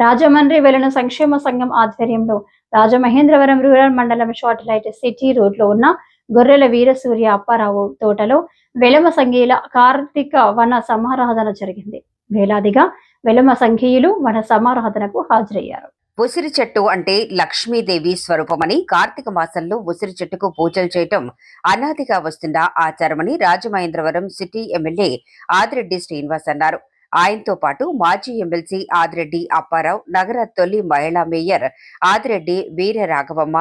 రాజమండ్రి వెలున సంక్షేమ సంఘం ఆధ్వర్యంలో రాజమహేంద్రవరం రూరల్ మండలం షార్ట్ లైట్ సిటీ రోడ్లో ఉన్న గొర్రెల వీరసూర్య అప్పారావు తోటలో వెలమ సంఘీయుల కార్తీక వన సమారాధన జరిగింది. వేలాదిగా వెలమ సంఘీయులు వన సమారాధనకు హాజరయ్యారు. ఉసిరి చెట్టు అంటే లక్ష్మీదేవి స్వరూపమని కార్తీక మాసంలో ఉసిరి చెట్టుకు పూజలు చేయటం అనాదిగా వస్తున్న ఆచారమని రాజమహేంద్రవరం సిటీ ఎమ్మెల్యే ఆదిరెడ్డి శ్రీనివాస్ అన్నారు. ఆయనతో పాటు మాజీ ఎమ్మెల్సీ ఆదిరెడ్డి అప్పారావు నగర తొలి మహిళా మేయర్ ఆదిరెడ్డి వీర రాఘవమ్మ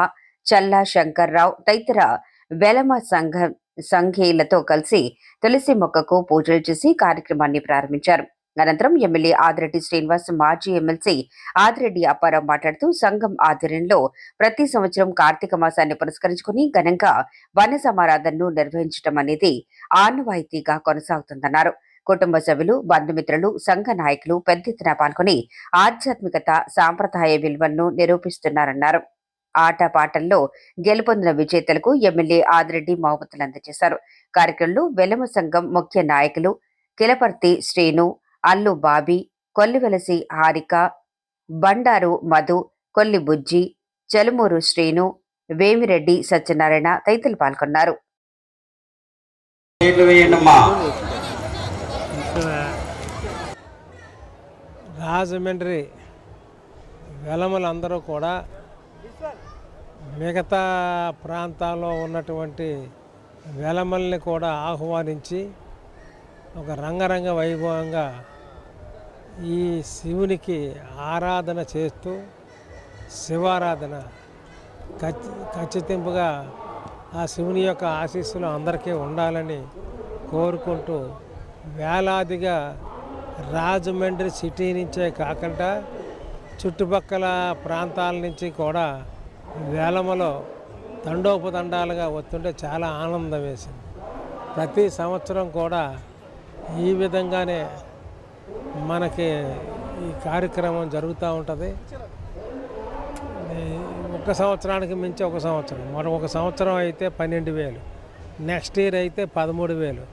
చల్లా శంకర్రావు తదితర వెలమ సంఘ సంఘీయులతో కలిసి తులసి మొక్కకు పూజలు చేసి కార్యక్రమాన్ని ప్రారంభించారు. అనంతరం ఎమ్మెల్యే ఆదిరెడ్డి శ్రీనివాస్ మాజీ ఎమ్మెల్సీ ఆదిరెడ్డి అప్పారావు మాట్లాడుతూ సంఘం ఆధ్వర్యంలో ప్రతి సంవత్సరం కార్తీక మాసాన్ని పురస్కరించుకుని ఘనంగా వన సమారాధనను నిర్వహించడం అనేది ఆనవాయితీగా కొనసాగుతుందన్నారు. కుటుంబ సభ్యులు బంధుమిత్రులు సంఘ నాయకులు పెద్ద ఎత్తున పాల్గొని ఆధ్యాత్మికత సాంప్రదాయ విలువలను నిరూపిస్తున్నారన్నారు. ఆట పాటల్లో గెలుపొందిన విజేతలకు ఎమ్మెల్యే ఆదిరెడ్డి మహమ్మతులు అందజేశారు. కార్యక్రమంలో వెలమ సంఘం ముఖ్య నాయకులు కిలపర్తి శ్రీను అల్లు బాబీ కొల్లివెలసి హారిక బండారు మధు కొల్లి బుజ్జి చెలుమూరు శ్రీను వేమిరెడ్డి సత్యనారాయణ తదితరులు పాల్గొన్నారు. రాజమండ్రి వెలములందరూ కూడా మిగతా ప్రాంతాల్లో ఉన్నటువంటి వెలమల్ని కూడా ఆహ్వానించి ఒక రంగరంగ వైభవంగా ఈ శివునికి ఆరాధన చేస్తూ శివారాధన ఖచ్చితింపుగా ఆ శివుని యొక్క ఆశీస్సులు అందరికీ ఉండాలని కోరుకుంటూ వేలాదిగా రాజమండ్రి సిటీ నుంచే కాకుండా చుట్టుపక్కల ప్రాంతాల నుంచి కూడా వేలమలో తండోపతండాలుగా వస్తుంటే చాలా ఆనందం వేసింది. ప్రతి సంవత్సరం కూడా ఈ విధంగానే మనకి ఈ కార్యక్రమం జరుగుతూ ఉంటుంది. ఒక సంవత్సరానికి మించి ఒక సంవత్సరం మరి ఒక సంవత్సరం అయితే పన్నెండు వేలు నెక్స్ట్ ఇయర్ అయితే పదమూడు వేలు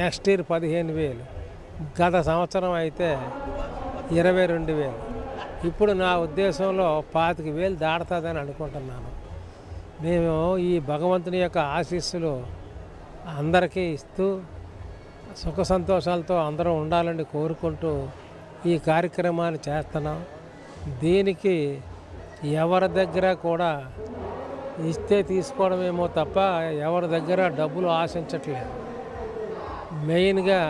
నెక్స్ట్ ఇయర్ పదిహేను వేలు. గత సంవత్సరం అయితే ఇరవై రెండు వేలు. ఇప్పుడు నా ఉద్దేశంలో పాతిక వేలు దాడుతుందని అనుకుంటున్నాను. మేము ఈ భగవంతుని యొక్క ఆశీస్సులు అందరికీ ఇస్తూ సుఖ సంతోషాలతో అందరూ ఉండాలని కోరుకుంటూ ఈ కార్యక్రమాన్ని చేస్తున్నాం. దీనికి ఎవరి దగ్గర కూడా ఇస్తే తీసుకోవడమేమో తప్ప ఎవరి దగ్గర డబ్బులు ఆశించట్లేదు. మెయిన్గా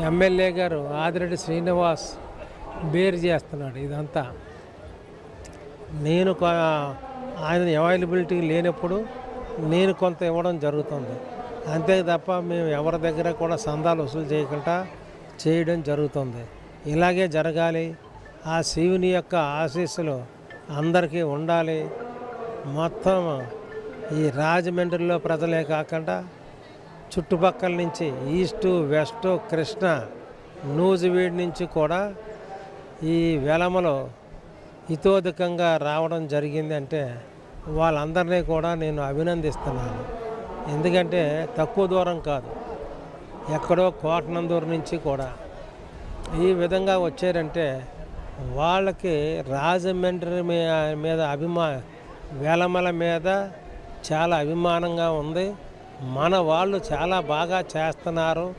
ఎమ్మెల్యే గారు ఆదిరెడ్డి శ్రీనివాస్ బేర్ చేస్తున్నాడు ఇదంతా. నేను ఆయన అవైలబిలిటీ లేనప్పుడు నేను కొంత ఇవ్వడం జరుగుతుంది. అంతే తప్ప మేము ఎవరి దగ్గర కూడా సందాలు వసూలు చేయకుండా చేయడం జరుగుతుంది. ఇలాగే జరగాలి. ఆ శివుని యొక్క ఆశీస్సులు అందరికీ ఉండాలి. మొత్తం ఈ రాజమండ్రిలో ప్రజలే కాకుండా చుట్టుపక్కల నుంచి ఈస్టు వెస్ట్ కృష్ణ నూజివీడ్ నుంచి కూడా ఈ వెలమలో హితోధికంగా రావడం జరిగింది అంటే వాళ్ళందరినీ కూడా నేను అభినందిస్తున్నాను. ఎందుకంటే తక్కువ దూరం కాదు. ఎక్కడో కోటనందూరు నుంచి కూడా. ఈ విధంగా వచ్చారంటే వాళ్ళకి రాజమండ్రి మీద అభిమా వేలమల మీద చాలా అభిమానంగా ఉంది. మన వాళ్ళు చాలా బాగా చేస్తున్నారు.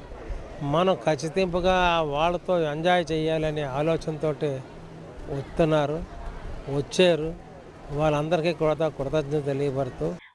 మనం ఖచ్చితింపుగా వాళ్ళతో ఎంజాయ్ చేయాలనే ఆలోచనతో వస్తున్నారు వచ్చారు. వాళ్ళందరికీ కూడా కృతజ్ఞత తెలియపడుతూ